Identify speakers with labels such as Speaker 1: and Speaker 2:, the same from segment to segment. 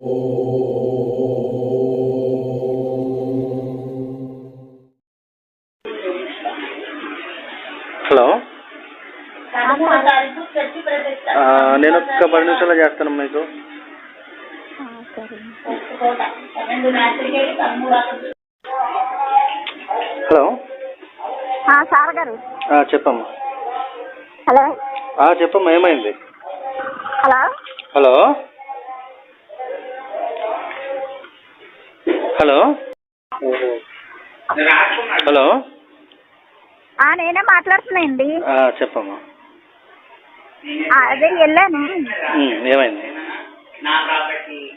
Speaker 1: Hello? నేను ఒక్క పది నిమిషాల్లో చేస్తాను మీకు. హలో?
Speaker 2: సార్ గారు.
Speaker 1: ఆ, చెప్పమ్మా.
Speaker 2: హలో?
Speaker 1: ఆ, చెప్పమ్మా ఏమైంది?
Speaker 2: హలో?
Speaker 1: హలో? హలో? హలో?
Speaker 2: నేనే మాట్లాడుతున్నాయండి
Speaker 1: ఆ, చెప్పమ్మా.
Speaker 2: అదే వెళ్ళాను.
Speaker 1: ఏమైంది?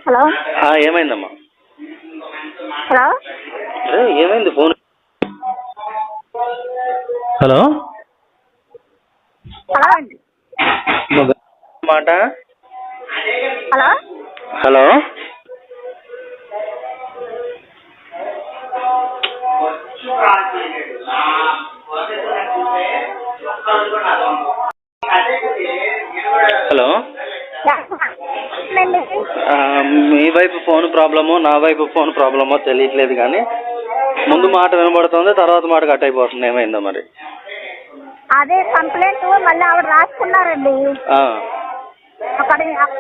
Speaker 2: హలో?
Speaker 1: ఏమైందమ్మా?
Speaker 2: హలో?
Speaker 1: ఏమైంది ఫోన్? హలో?
Speaker 2: హలో అండి.
Speaker 1: మాట?
Speaker 2: హలో?
Speaker 1: హలో? హలో. మీ వైపు ఫోన్ ప్రాబ్లమో నా వైపు ఫోన్ ప్రాబ్లమో తెలియట్లేదు కానీ ముందు మాట వినబడుతుంది తర్వాత మాట కట్ అయిపోతుంది. ఏమైందో మరి?
Speaker 2: అదే కంప్లైంట్ మళ్ళీ ఆవిడ రాసుకున్నారండి. అక్కడ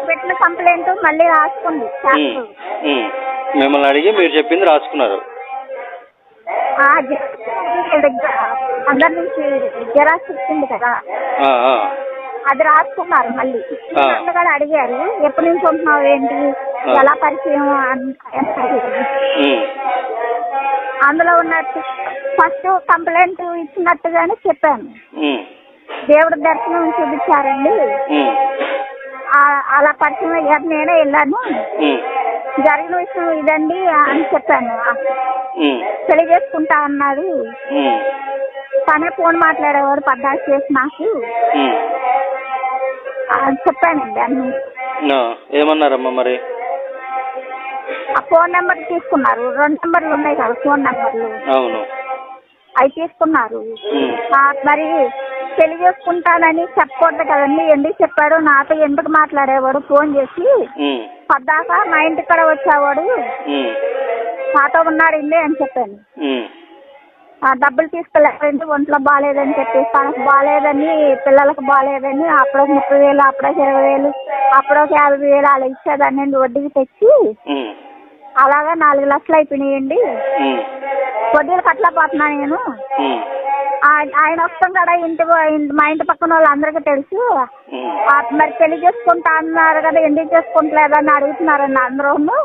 Speaker 2: పెట్టిన కంప్లైంట్ మళ్ళీ రాసుకుంది.
Speaker 1: మిమ్మల్ని అడిగి మీరు చెప్పింది రాసుకున్నారు.
Speaker 2: దగ్గర అందరి నుంచి జెరాక్స్ ఇచ్చింది కదా. అది రాసుకున్నారు మళ్ళీ. కూడా అడిగారు ఎప్పటి నుంచి ఉంటున్నావు ఏంటి. ఎలా పరిచయం అందులో ఉన్నట్టు ఫస్ట్ కంప్లైంట్ ఇచ్చినట్టుగానే చెప్పాను. దేవుడి దర్శనం చూపించారండి. అలా పరిచయం అయ్యారు నేనే వెళ్ళాను. జరిగిన విషయం ఇదండి అని చెప్పాను. పెళ్ళి చేసుకుంటా అన్నాడు తనే ఫోన్ మాట్లాడేవాడు పద్దాసు చేసి నాకు చెప్పానండి అన్ని.
Speaker 1: ఆ, ఏమన్నారమ్మా మరి?
Speaker 2: ఆ ఫోన్ నెంబర్ తీసుకున్నారు. రెండు నెంబర్లు ఉన్నాయి కదా ఫోన్ నెంబర్లు.
Speaker 1: అవును.
Speaker 2: అవి తీసుకున్నారు. మరి పెళ్ళి చేసుకుంటానని చెప్పకూడదు కదండి. ఎందుకు చెప్పాడు నాతో ఎందుకు మాట్లాడేవాడు ఫోన్ చేసి పద్దాక మా ఇంటి కూడా వచ్చేవాడు. నాతో ఉన్నాడండి అని చెప్పాను. డబ్బులు తీసుకెళ్ళారండి ఒంట్లో బాగాలేదని చెప్పేసి తనకు బాగాలేదని పిల్లలకు బాగాలేదని అప్పుడొక ముప్పై వేలు అప్పుడొక ఇరవై వేలు అప్పుడొక యాభై వేలు అలా ఇచ్చేదాన్ని వడ్డీకి తెచ్చి. అలాగా నాలుగు లక్షలు అయిపోయినాయండి. వడ్డీలు కట్టలేకపోతున్నా నేను. ఆయన వస్తాం కదా ఇంటి మా ఇంటి పక్కన వాళ్ళందరికీ తెలుసు. మరి పెళ్ళి చేసుకుంటా అన్నారు కదా ఎందుకు చేసుకుంటలేదని అడుగుతున్నారండి అందరూ
Speaker 1: ఉమ్,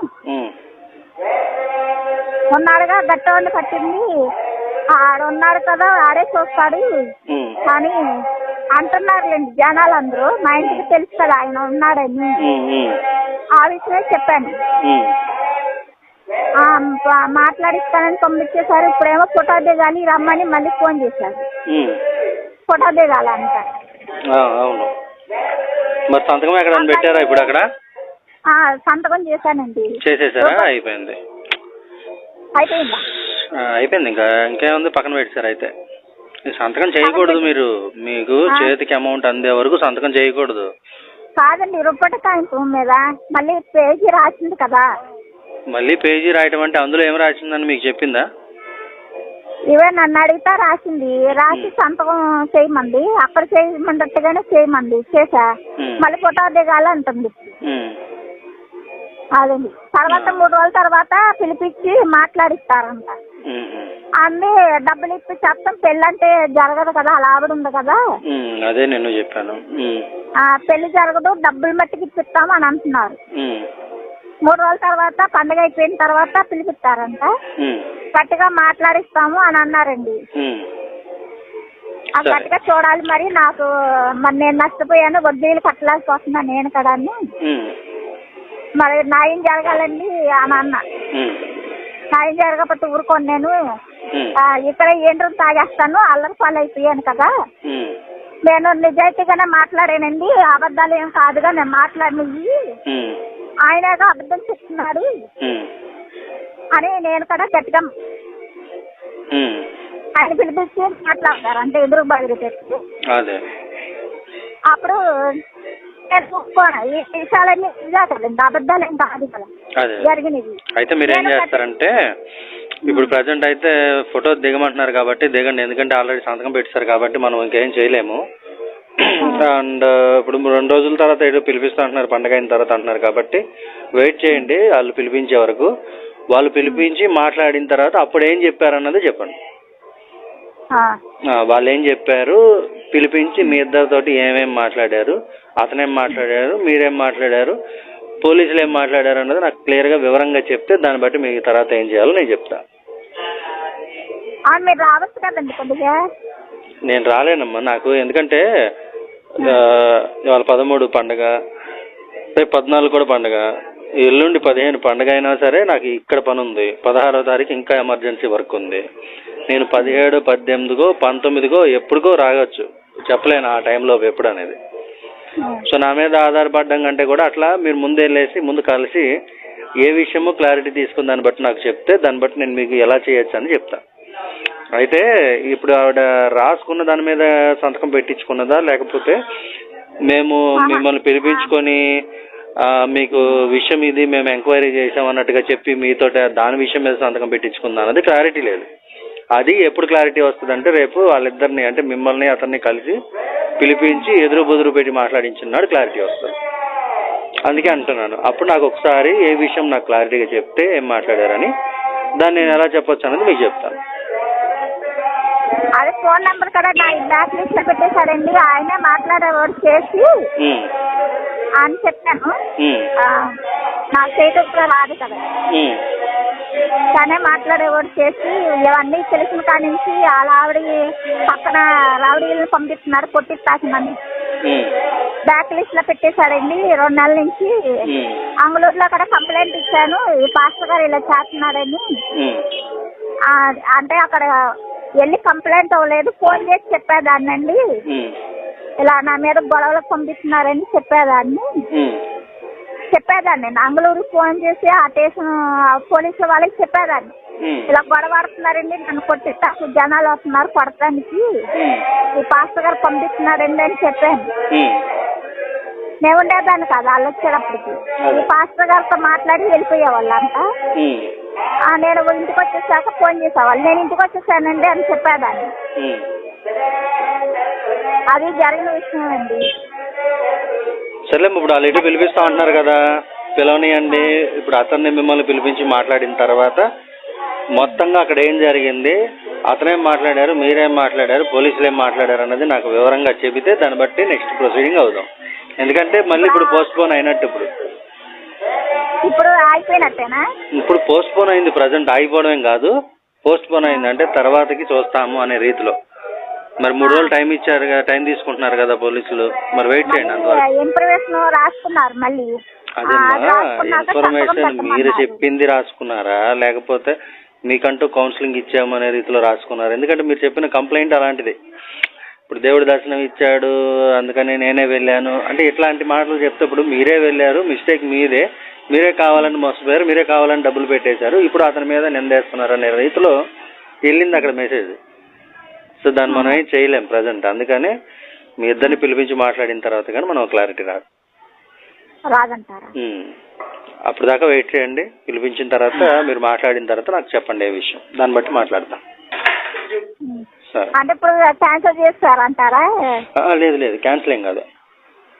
Speaker 2: ఉన్నాడుగా గట్టవాడిని కట్టింది ఆడున్నాడు కదా ఆడే చూస్తాడు. అని అంటున్నారులేండి జనాలు అందరూ మా ఇంటికి తెలుసు కదా ఆయన ఉన్నాడని. ఆ విషయమే చెప్పాను. మాట్లాడిస్తానని పంపించేశారు. ఇప్పుడేమో ఫోటో దిగాలి రమ్మని మళ్ళీ ఫోన్ చేశారు. ఫోటో దిగాలంట.
Speaker 1: అవును. మరి సంతకం ఎక్కడ పెట్టారా ఇప్పుడు అక్కడ?
Speaker 2: ఆ, సంతకం చేశానండి.
Speaker 1: చేసేసారా? అయిపోయింది.
Speaker 2: అయిపోయిందా?
Speaker 1: ఇంకా. ఇంకేముంది? పక్కన పెట్టారు అయితే. సంతకం చేయకూడదు మీరు. మీకు చేతికి అమౌంట్ అందే వరకు సంతకం చేయకూడదు.
Speaker 2: కాదండి రుప్పటి కాగితం మీద. మళ్ళీ పేజీ రాసింది కదా.
Speaker 1: మళ్ళీ పేజీ రాయటం అంటే అందులో ఏం రాసిందని మీకు చెప్పిందా?
Speaker 2: ఇవే నన్ను అడిగితే రాసింది. రాసి సంతకం చేయమంది. అక్కడ చేయమంటట్టుగానే చేయమంది. చేసా. మళ్ళీ ఫోటో దిగాలి అంటుంది. అదండి తర్వాత మూడు రోజుల తర్వాత పిలిపించి మాట్లాడిస్తారంట. అన్నీ డబ్బులు ఇప్పి చెప్తాం. పెళ్ళంటే జరగదు కదా. అలా ఆవిడ ఉంది కదా.
Speaker 1: అదే నేను చెప్పాను.
Speaker 2: పెళ్ళి జరగదు. డబ్బులు మట్టికి ఇప్పిస్తాం అని అంటున్నారు. మూడు రోజుల తర్వాత పండగ అయిపోయిన తర్వాత పిలిపిస్తారంట.
Speaker 1: ఉమ్,
Speaker 2: గట్టిగా మాట్లాడిస్తాము అని అన్నారండి.
Speaker 1: సరే.
Speaker 2: గట్టిగా చూడాలి మరి నాకు మరి నేను నష్టపోయాను వడ్డీలు కట్టలేకపోతున్నా నేను కదా అని. మరి న్యాయం జరగాలండి అని అన్న. న్యాయం జరగకపోతే ఊరుకోను నేను. ఇక్కడ ఏండ్రం తాగేస్తాను అల్లరి పాలు అయిపోయాను కదా. నేను నిజాయితీగానే మాట్లాడానండి అబద్ధాలు ఏం కాదుగా నేను మాట్లాడినవి
Speaker 1: ఉమ్,
Speaker 2: ఆయనగా అబద్ధం చెప్తున్నాడు. అని నేను కూడా గట్టిగా. ఆయన పిలిపించి మాట్లాడతారు. అంటే ఎదురు బదులు పెట్టి
Speaker 1: అదే.
Speaker 2: అప్పుడు విషయాలన్నీ కదండి అబద్ధాలు ఏం కాదు
Speaker 1: అయితే మీరు ఏం చేస్తారంటే ఇప్పుడు ప్రజెంట్ అయితే ఫోటో దిగమంటున్నారు కాబట్టి దిగండి. ఎందుకంటే ఆల్రెడీ సంతకం పెట్టారు కాబట్టి మనం ఇంకేం చేయలేము. అండ్ ఇప్పుడు రెండు రోజుల తర్వాత ఏదో పిలిపిస్తా అంటున్నారు పండగ అయిన తర్వాత అంటున్నారు కాబట్టి వెయిట్ చేయండి వాళ్ళు పిలిపించే వరకు. వాళ్ళు పిలిపించి మాట్లాడిన తర్వాత అప్పుడు ఏం చెప్పారన్నది చెప్పండి. వాళ్ళు ఏం చెప్పారు? పిలిపించి మీ ఇద్దరితోటి ఏమేం మాట్లాడారు? అతనేం మాట్లాడారు? మీరేం మాట్లాడారు? పోలీసులు ఏం మాట్లాడారు అన్నది నాకు క్లియర్గా వివరంగా చెప్తే దాన్ని బట్టి మీకు తర్వాత ఏం చేయాలో నేను చెప్తా. నేను రాలేనమ్మా నాకు ఎందుకంటే ఇవాళ పదమూడు పండగ రేపు పద్నాలుగు కూడా పండగ. ఎల్లుండి పదిహేను పండగ అయినా సరే నాకు ఇక్కడ పని ఉంది. పదహారో తారీఖు ఇంకా ఎమర్జెన్సీ వర్క్ ఉంది. నేను పదిహేడు పద్దెనిమిదిగో పంతొమ్మిదిగో ఎప్పుడుగో రాగొచ్చు. చెప్పలేను ఆ టైంలో ఎప్పుడు అనేది. సో నా మీద ఆధారపడడం కంటే కూడా అట్లా మీరు ముందే వెళ్ళేసి ముందు కలిసి ఏ విషయమో క్లారిటీ తీసుకుని దాన్ని బట్టి నాకు చెప్తే దాన్ని బట్టి నేను మీకు ఎలా చేయొచ్చు అని చెప్తా. అయితే ఇప్పుడు ఆవిడ రాసుకున్న దాని మీద సంతకం పెట్టించుకున్నదా? లేకపోతే మేము మిమ్మల్ని పిలిపించుకొని మీకు విషయం ఇది మేము ఎంక్వైరీ చేసాం అన్నట్టుగా చెప్పి మీతో దాని విషయం మీద సంతకం పెట్టించుకుందా అన్నది క్లారిటీ లేదు. అది ఎప్పుడు క్లారిటీ వస్తుందంటే రేపు వాళ్ళిద్దరిని అంటే మిమ్మల్ని అతన్ని కలిసి పిలిపించి ఎదురు బుదురు పెట్టి మాట్లాడించున్నాడు క్లారిటీ వస్తుంది. అందుకే అంటున్నాను. అప్పుడు నాకు ఒకసారి ఏ విషయం నాకు క్లారిటీగా చెప్తే ఏం మాట్లాడారని దాన్ని నేను ఎలా చెప్పొచ్చు అన్నది మీకు చెప్తాను.
Speaker 2: అదే ఫోన్ నెంబర్ కూడా నా బ్లాక్ లిస్ట్లో పెట్టేశాడండి. ఆయనే మాట్లాడేవాడు చేసి అని చెప్పాను. చేయటం కూడా రాదు కదా. తనే మాట్లాడేవాడు చేసి ఇవన్నీ తెలిసిన కాడి నుంచి వాళ్ళ ఆవిడ పక్కన రావిడీలను పంపిస్తున్నారు కొట్టిస్తాసిందని
Speaker 1: ఉమ్,
Speaker 2: బ్లాక్ లిస్ట్లో పెట్టేశాడండి రెండు నెలల నుంచి.
Speaker 1: ఉమ్,
Speaker 2: అంగళూరులో కూడా కంప్లైంట్ ఇచ్చాను ఈ పాస్టర్ గారు ఇలా చేస్తున్నాడని అంటే అక్కడ వెళ్ళి కంప్లైంట్ అవ్వలేదు ఫోన్ చేసి చెప్పేదాన్నండి. ఇలా నా మీద గొడవలకు పంపిస్తున్నారని చెప్పేదాన్ని. చెప్పేదాన్ని. మంగళూరు ఫోన్ చేసి ఆ స్టేషన్ పోలీసుల వాళ్ళకి చెప్పేదాన్ని. ఇలా గొడవ ఆడుతున్నారండి నన్ను కొట్టిస్తాకు జనాలు వస్తున్నారు కొడతానికి.
Speaker 1: ఉమ్,
Speaker 2: ఈ పాస్టర్ గారు పంపిస్తున్నారండి అని చెప్పాను. నేను ఉండేదాన్ని కాదు వాళ్ళు వచ్చేటప్పటికి. ఈ పాస్టర్ గారితో మాట్లాడి వెళ్ళిపోయే వాళ్ళంతా
Speaker 1: ఉమ్,
Speaker 2: ఆ, నేను ఇంటికి వచ్చేసాక ఫోన్ చేసేవాళ్ళు. నేను ఇంటికి వచ్చేసానండి అని చెప్పేదాన్ని. అది జరిగిన విషయం అండి
Speaker 1: సర్లే ఇప్పుడు వాళ్ళు పిలిపిస్తా అంటున్నారు కదా. పిలవనియండి. ఇప్పుడు అతన్ని మిమ్మల్ని పిలిపించి మాట్లాడిన తర్వాత మొత్తంగా అక్కడ ఏం జరిగింది? అతనేం మాట్లాడారు? మీరేం మాట్లాడారు? పోలీసులు ఏం మాట్లాడారు అన్నది నాకు వివరంగా చెబితే దాన్ని బట్టి నెక్స్ట్ ప్రొసీడింగ్ అవుదాం. ఎందుకంటే మళ్ళీ ఇప్పుడు పోస్ట్ పోన్ అయినట్టు ఇప్పుడు.
Speaker 2: ఇప్పుడు అయిపోయినట్టేనా
Speaker 1: ఇప్పుడు పోస్ట్ పోన్ అయింది ప్రజెంట్ ఆగిపోవడం కాదు. పోస్ట్ పోన్ అయింది అంటే తర్వాతకి చూస్తాము అనే రీతిలో. మరి మూడు రోజులు టైం ఇచ్చారు కదా టైం తీసుకుంటున్నారు కదా పోలీసులు. మరి వెయిట్ చేయండి
Speaker 2: ఇన్ఫర్మేషన్ రాసుకున్నారు మళ్ళీ.
Speaker 1: అదేమ్మా ఇన్ఫర్మేషన్ మీరు. చెప్పింది రాసుకున్నారా? లేకపోతే మీకంటూ కౌన్సిలింగ్ ఇచ్చామనే రీతిలో రాసుకున్నారు? ఎందుకంటే మీరు చెప్పిన కంప్లైంట్ అలాంటిది. ఇప్పుడు దేవుడి దర్శనం ఇచ్చాడు అందుకని నేనే వెళ్ళాను. అంటే ఇట్లాంటి మాటలు చెప్తే ఇప్పుడు మీరే వెళ్ళారు మిస్టేక్ మీదే. మీరే కావాలని మోసపోయారు మీరే కావాలని డబ్బులు పెట్టేశారు. ఇప్పుడు అతని మీద నిందేస్తున్నారు అనే రీతిలో వెళ్ళింది అక్కడ మెసేజ్. సో దాన్ని మనం ఏం చేయలేం ప్రజెంట్. అందుకని మీ ఇద్దరిని పిలిపించి మాట్లాడిన తర్వాత కానీ మనం క్లారిటీ రాదు.
Speaker 2: రాదంటారా.
Speaker 1: అప్పుడు దాకా వెయిట్ చేయండి. పిలిపించిన తర్వాత మీరు మాట్లాడిన తర్వాత నాకు చెప్పండి ఏ విషయం. దాన్ని బట్టి మాట్లాడతాం. సరే
Speaker 2: అంటే ఇప్పుడు క్యాన్సిల్ చేస్తారంటారా?
Speaker 1: ఆ, లేదు లేదు క్యాన్సిల్ ఏం కాదు.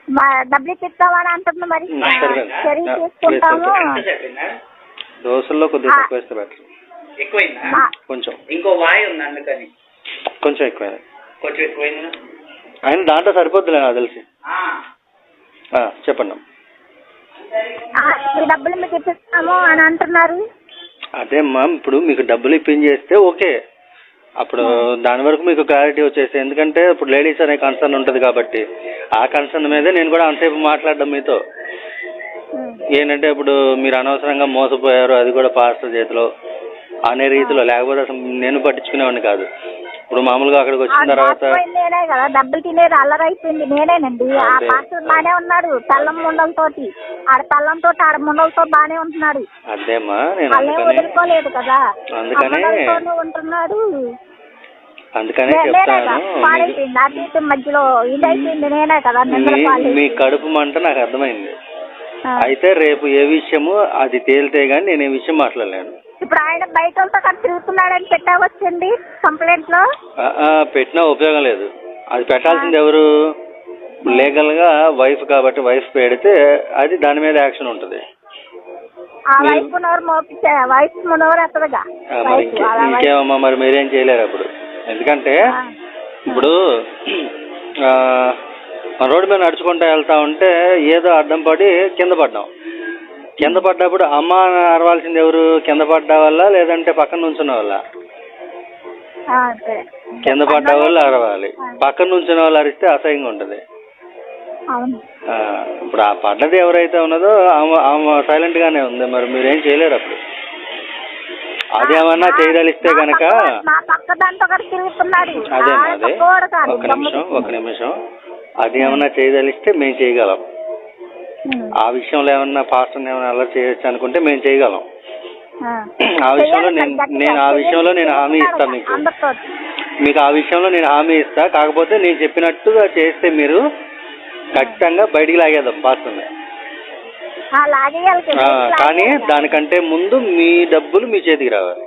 Speaker 2: మా డబ్బులు ఇస్తామని అంటుంది మరి.
Speaker 1: ఆ,
Speaker 2: తీసుకుంటాము
Speaker 1: దోశల్లో కొద్దిగా
Speaker 2: ఆ.
Speaker 1: తక్కువ వేస్తే బెటర్
Speaker 3: ఎక్కువైందా?
Speaker 1: కొంచెం.
Speaker 3: ఇంకో వాయి ఉంది అందుకని.
Speaker 1: కొంచెం ఎక్కువైంది.
Speaker 3: కొంచెం ఎక్కువైందా?
Speaker 1: ఆయన దాంట్లో సరిపోద్దులే నాకు తెలిసి.
Speaker 3: ఆ,
Speaker 1: ఆ, చెప్పండి
Speaker 2: డబ్బులు మీకు ఇప్పిస్తాము అని అంటున్నారు.
Speaker 1: అదే అమ్మా ఇప్పుడు మీకు డబ్బులు ఇప్పించేస్తే ఓకే. అప్పుడు దాని వరకు మీకు క్లారిటీ వచ్చేస్తే ఎందుకంటే ఇప్పుడు లేడీస్ అనే కన్సర్న్ ఉంటుంది కాబట్టి ఆ కన్సర్న్ మీదే నేను కూడా అంతసేపు మాట్లాడడం మీతో.
Speaker 2: ఉమ్.
Speaker 1: ఏంటంటే ఇప్పుడు మీరు అనవసరంగా మోసపోయారు అది కూడా పాస్టర్ చేతిలో అనే రీతిలో లేకపోతే అసలు నేను పట్టించుకునేవాడిని కాదు. ఇప్పుడు మామూలుగా అక్కడికి వచ్చిన తర్వాత
Speaker 2: నేనే కదా డబ్బులు తినేది అల్లరైపోయింది నేనేనండి. ఆ
Speaker 1: అదే.
Speaker 2: పాస్టర్ బానే ఉన్నాడు తెల్లం ముండలతోటి. ఆడ తెల్లంతో ఆడ ముండలతో బానే ఉంటున్నాడు.
Speaker 1: అదేమ్మా నేను
Speaker 2: వాళ్ళేం
Speaker 1: అందుకనే
Speaker 2: వదులుకోలేదు కదా.
Speaker 1: అందుకనే-
Speaker 2: ఉంటున్నాడు.
Speaker 1: అందుకనే
Speaker 2: నే- నేనే
Speaker 1: చెప్తాను.
Speaker 2: పాడైపోయింది. అటు ఇటు మధ్యలో ఇది అయిపోయింది నేనే కదా
Speaker 1: మీ- మీ కడుపు మంట నాకు అర్థమైంది.
Speaker 2: ఆ.
Speaker 1: అయితే రేపు ఏ విషయము అది తేలితే గానీ నేను ఏ విషయం మాట్లాడలేను.
Speaker 2: ఇప్పుడు ఆయన బయట వాళ్ళతో తిరుగుతున్నాడని పెట్టావచ్చండి
Speaker 1: కంప్లైంట్లో పెట్టినా ఉపయోగం లేదు. అది పెట్టాల్సింది ఎవరు? లీగల్గా వైఫ్ కాబట్టి వైఫ్ పెడితే అది దాని మీద యాక్షన్ ఉంటుంది. ఇంకేమమ్మా మరి మీరేం చేయలేరు అప్పుడు? ఎందుకంటే. ఇప్పుడు రోడ్డు మీద నడుచుకుంటూ వెళ్తా ఉంటే ఏదో అడ్డం పడి కింద పడ్డాం. కింద పడ్డప్పుడు అమ్మ అరవాల్సింది ఎవరు? కింద పడ్డా వల్ల లేదంటే పక్కన నుంచున్న వల్ల. కింద పడ్డ వాళ్ళు అరవాలి. పక్కన నుంచున్న వాళ్ళు అరిస్తే అసహ్యంగా ఉంటుంది. ఇప్పుడు ఆ పడ్డది ఎవరైతే ఉన్నదో ఆమె ఆమె సైలెంట్ గానే ఉంది. మరి మీరేం చేయలేరు అప్పుడు? అదేమన్నా చేయదలిస్తే గనక అదే అదే ఒక నిమిషం ఒక నిమిషం. అది ఏమన్నా చేయదలిస్తే మేము చేయగలం. ఆ విషయంలో ఏమన్నా పాస్టర్ ఏమన్నా అలా చేయొచ్చు అనుకుంటే మేము చేయగలం.
Speaker 2: ఆ.
Speaker 1: విషయంలో నేను నేను ఆ విషయంలో నేను హామీ ఇస్తాను మీకు. మీకు ఆ విషయంలో నేను హామీ ఇస్తా. కాకపోతే నేను చెప్పినట్టుగా చేస్తే మీరు ఖచ్చితంగా బయటికి లాగేద్దాం పాస్టర్ని. కానీ దానికంటే ముందు మీ డబ్బులు మీ చేతికి రావాలి.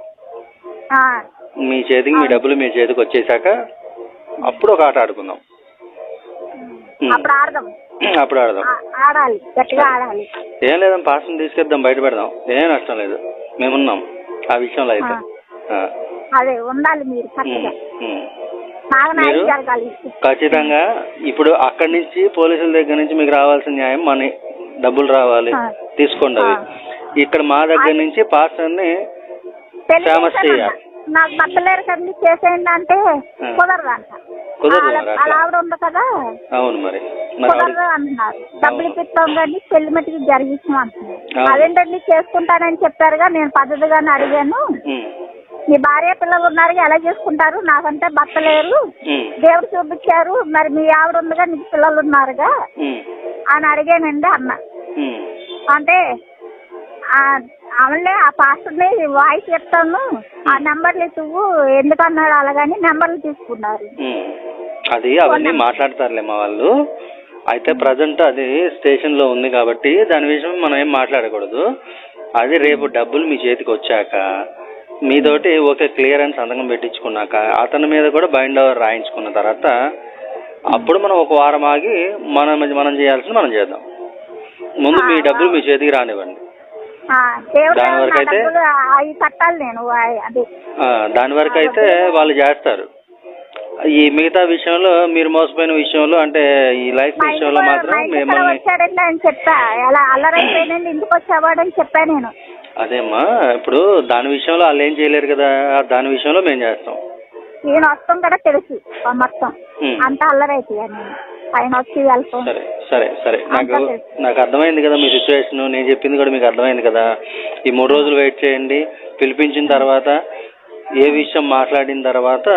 Speaker 1: మీ చేతికి మీ డబ్బులు మీ చేతికి వచ్చేసాక అప్పుడు ఒక ఆట ఆడుకుందాం.
Speaker 2: అప్పుడు ఆడదాం.
Speaker 1: అప్పుడు ఆడదాం
Speaker 2: ఆడాలి గట్టిగా ఆడాలి
Speaker 1: ఏం లేదని పాస్టర్ని తీసుకెళ్దాం బయట పెడదాం ఏం నష్టం లేదు మేమున్నాం ఆ విషయంలో అయితే ఆ.
Speaker 2: అదే ఉండాలి మీరు
Speaker 1: ఉమ్,
Speaker 2: కరెక్ట్గా
Speaker 1: ఉమ్.
Speaker 2: నాకు న్యాయం
Speaker 1: మీరు
Speaker 2: జరగాలి
Speaker 1: ఖచ్చితంగా ఇప్పుడు అక్కడి నుంచి పోలీసుల దగ్గర నుంచి మీకు రావాల్సిన న్యాయం మనీ డబ్బులు రావాలి
Speaker 2: ఆ.
Speaker 1: తీసుకోండి అవి
Speaker 2: ఆ.
Speaker 1: ఇక్కడ మా దగ్గర నుంచి పాస్టర్ని ఫేమస్. చేయాలి.
Speaker 2: నాకు బట్టలేరు కదండి చేసేయండి అంటే. కుదరదంట. వాళ్ళ ఆవిడ ఉంది కదా.
Speaker 1: అవును మరి.
Speaker 2: కుదరదు అంటున్నారు డబ్బులు ఇప్పిస్తాం కానీ పెళ్ళి మట్టికి జరిగిస్తాం అంటున్నారు. అదేంటండి చేసుకుంటానని చెప్పారుగా నేను పద్ధతిగానే అడిగాను. మీ భార్య పిల్లలు ఉన్నారు ఎలా చేసుకుంటారు? నాకంటే భర్త లేరు దేవుడు చూపించారు. మరి మీ ఆవిడ ఉందిగా నీకు పిల్లలు ఉన్నారుగా? అని అడిగానండి అన్న అంటే అవునులే ఆ పాస్టర్ని వాయిస్ చెప్తాను. ఆ నెంబర్లు ఇవ్వు ఎందుకన్నాడు అలాగని నెంబర్లు తీసుకున్నారు.
Speaker 1: అది అవన్నీ మాట్లాడతారులే మా వాళ్ళు. అయితే ప్రజెంట్ అది స్టేషన్లో ఉంది కాబట్టి దాని విషయం మనం ఏం మాట్లాడకూడదు. అది రేపు డబ్బులు మీ చేతికి వచ్చాక మీతోటి ఓకే క్లియర్ అని సంతకం పెట్టించుకున్నాక అతని మీద కూడా బైండ్ ఓవర్ రాయించుకున్న తర్వాత అప్పుడు మనం ఒక వారం ఆగి మనం మనం చేయాల్సింది మనం చేద్దాం. ముందు మీ డబ్బులు మీ చేతికి రానివ్వండి.
Speaker 2: దేవుడు
Speaker 1: దాని వరకు అయితే-
Speaker 2: డబ్బులు అవి కట్టాలి నేను ఆ- అది.
Speaker 1: ఆ, దాని వరకు అయితే వాళ్ళు చేస్తారు. ఈ మిగతా విషయంలో మీరు మోసపోయిన విషయంలో అంటే ఈ లైఫ్
Speaker 2: మా ఇంటికి
Speaker 1: విషయంలో
Speaker 2: మా
Speaker 1: మాత్రం
Speaker 2: ఇంటికి
Speaker 1: మిమ్మల్ని
Speaker 2: అని చెప్పా. ఇంటికి వచ్చేవాడని చెప్పా నేను.
Speaker 1: అదేమ్మా ఇప్పుడు దాని విషయంలో వాళ్ళు ఏం చేయలేరు కదా దాని విషయంలో మేము చేస్తాం.
Speaker 2: ఈయన వస్తాం కూడా తెలుసు ఆ మొత్తం.
Speaker 1: ఉమ్.
Speaker 2: అంత అల్లరైపోయా నేను ఆయన వచ్చి వెళ్తాం
Speaker 1: సరే. సరే సరే. నాకు. నాకు అర్థమైంది కదా మీ సిచ్యువేషన్ నేను చెప్పింది కూడా మీకు అర్థమైంది కదా. ఈ మూడు రోజులు వెయిట్ చేయండి. పిలిపించిన తర్వాత ఏ విషయం మాట్లాడిన తర్వాత